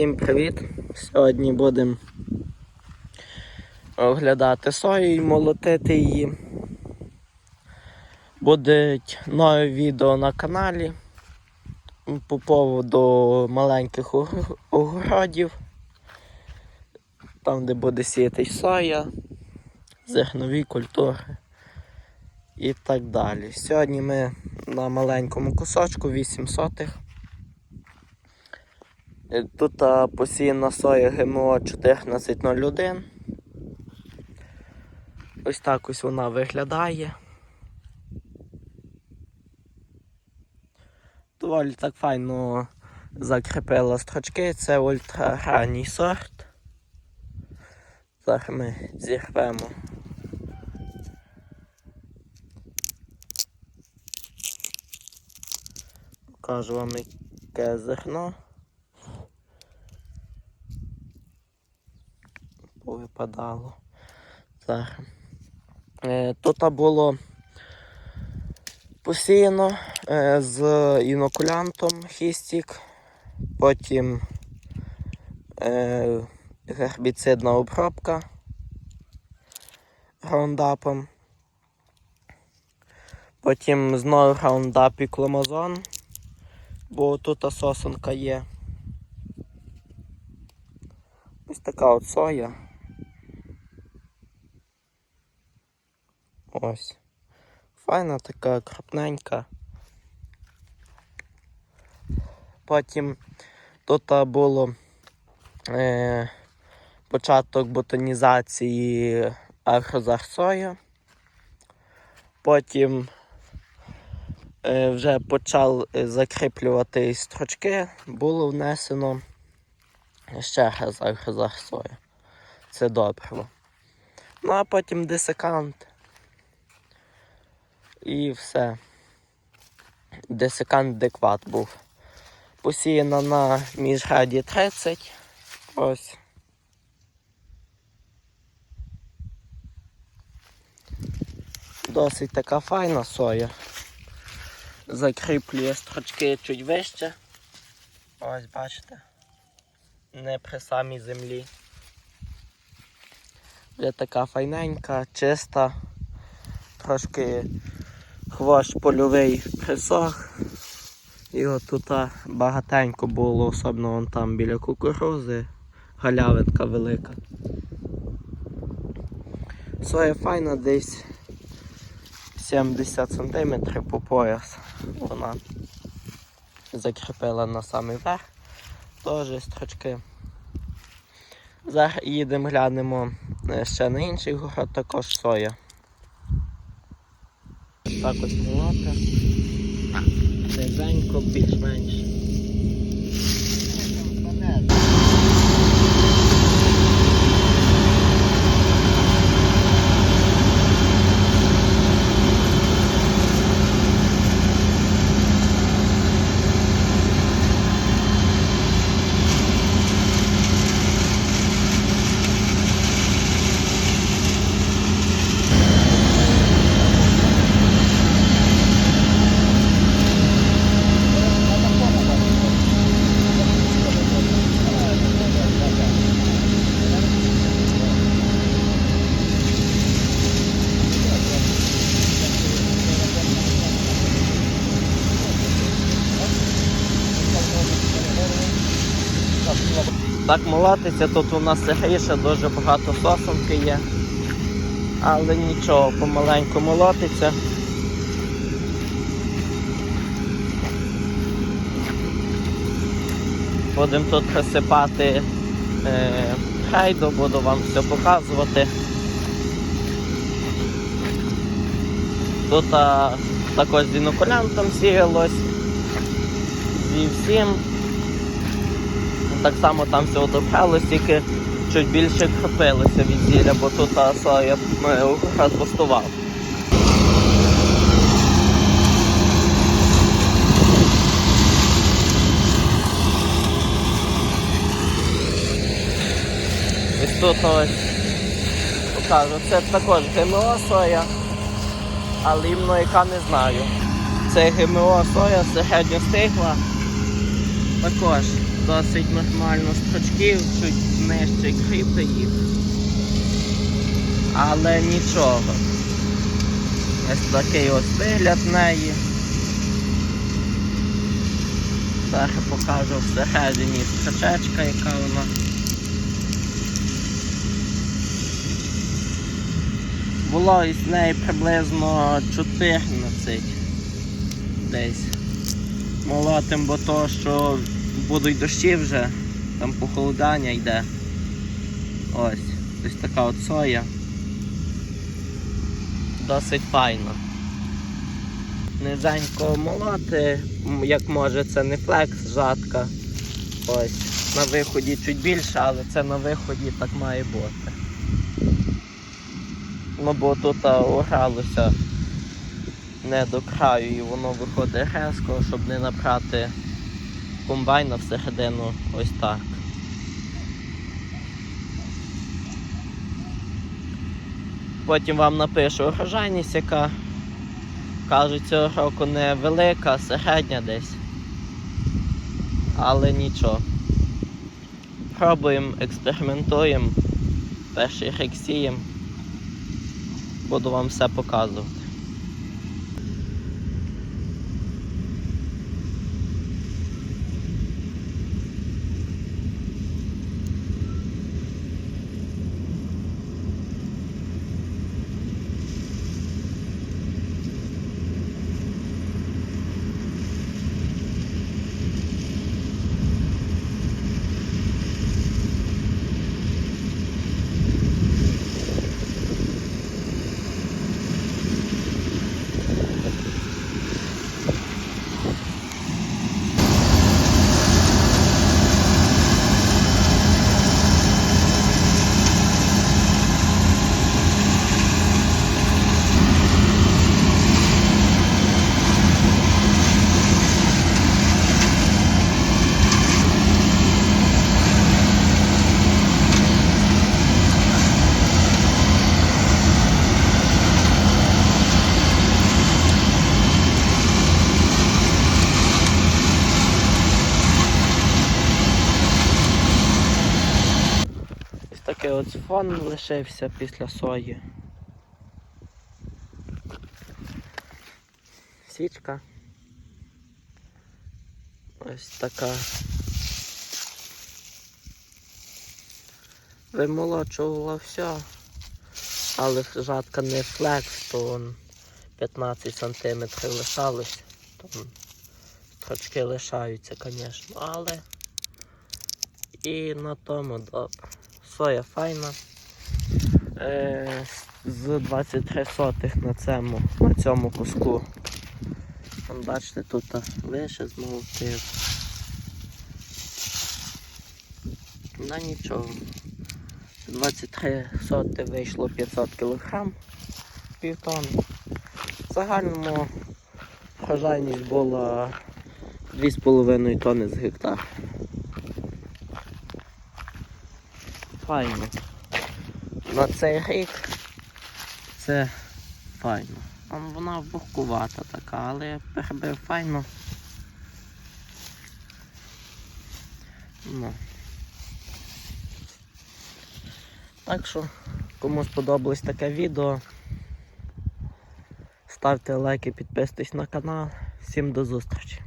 Всім привіт! Сьогодні будемо оглядати сою і молотити її. Буде нове відео на каналі по поводу маленьких огородів, там де буде сіяти соя, зернові культури і так далі. Сьогодні ми на маленькому кусочку 8 сотих. Е, Тут посіяна соя ГМО 1401. Ось так ось вона виглядає. Доволі так файно закріпила строчки. Це ультраранній сорт. Зараз ми зірвемо. Покажу вам яке зерно. Повипадало. Зараз. Е, Тут було посіяно е, з інокулянтом хістік, потім е, гербіцидна обробка раундапом, потім знову раундап і кломазон, бо тут сосенка є. Ось така от соя. Ось. Файна така крупненька. Потім тут було е, початок ботанізації архозарсою. Потім е, вже почав закріплювати строчки, було внесено ще раз архозарсою. Це добриво. Ну а потім десикант. І все. Десикант декват був. Посіяна на міжраді 30. Ось. Досить така файна соя. Закріплює строчки чуть вище. Ось бачите. Не при самій землі. Вже така файненька, чиста, трошки хвощ польовий присох. І от тут багатенько було, особливо вон там біля кукурузи, галявинка велика. Соя файна десь 70 см по пояс. Вона закріпила на самий верх. Теж строчки. Зараз їдемо глянемо е, ще на інший город, також соя. Так ось молока. Низенько, більш-менш. Так молотиться, тут у нас сухіше, дуже багато сосенки є. Але нічого, помаленьку молотиться. Будемо тут присипати е, буду вам все показувати. Тут а, також з інокулянтом сіялось, зі всім. Так само там все одобрялось, тільки чуть більше кропилося від зілля, бо тут а, соя е, пустував. Ось тут ось покажу. Це також ГМО соя, але іменно яка не знаю. Це ГМО соя середньо стигла. Також досить нормально строчків, чуть нижче кріпи їх. Але нічого. Ось такий ось вигляд неї. Зараз покажу всередині строчечка, яка вона. Було із неї приблизно 14 десь. Молотим, бо то, що будуть дощі вже, там похолодання йде. Ось, ось така от соя. Досить файно. Низенько молоти, як може, це не флекс, жатка. Ось. На виході чуть більше, але це на виході так має бути. Ну бо тут огралося не до краю і воно виходить резко, щоб не набрати комбайна всередину ось так. Потім вам напишу урожайність, яка кажуть цього року не велика, середня десь. Але нічого. Пробуємо, експериментуємо, перший рік сіємо. Буду вам все показувати. Ось такий лишився після сої. Січка. Ось така. Вимолочувала все, але жатка не флекс, то он 15 см лишалось. Там строчки лишаються, звісно, але і на тому добре. Соя файна. Е, з 23 сотих на цьому, на цьому куску. Бачите, тут лише змолотив. На нічого. 23 соти вийшло 500 кг, півтон. В загальному врожайність була 2,5 тонни з гектара. Файно. На цей рік це файно. Вона вогкувата така, але перебив файно. Ну. Так що, кому сподобалось таке відео, ставте лайки, підписуйтесь на канал. Всім до зустрічі!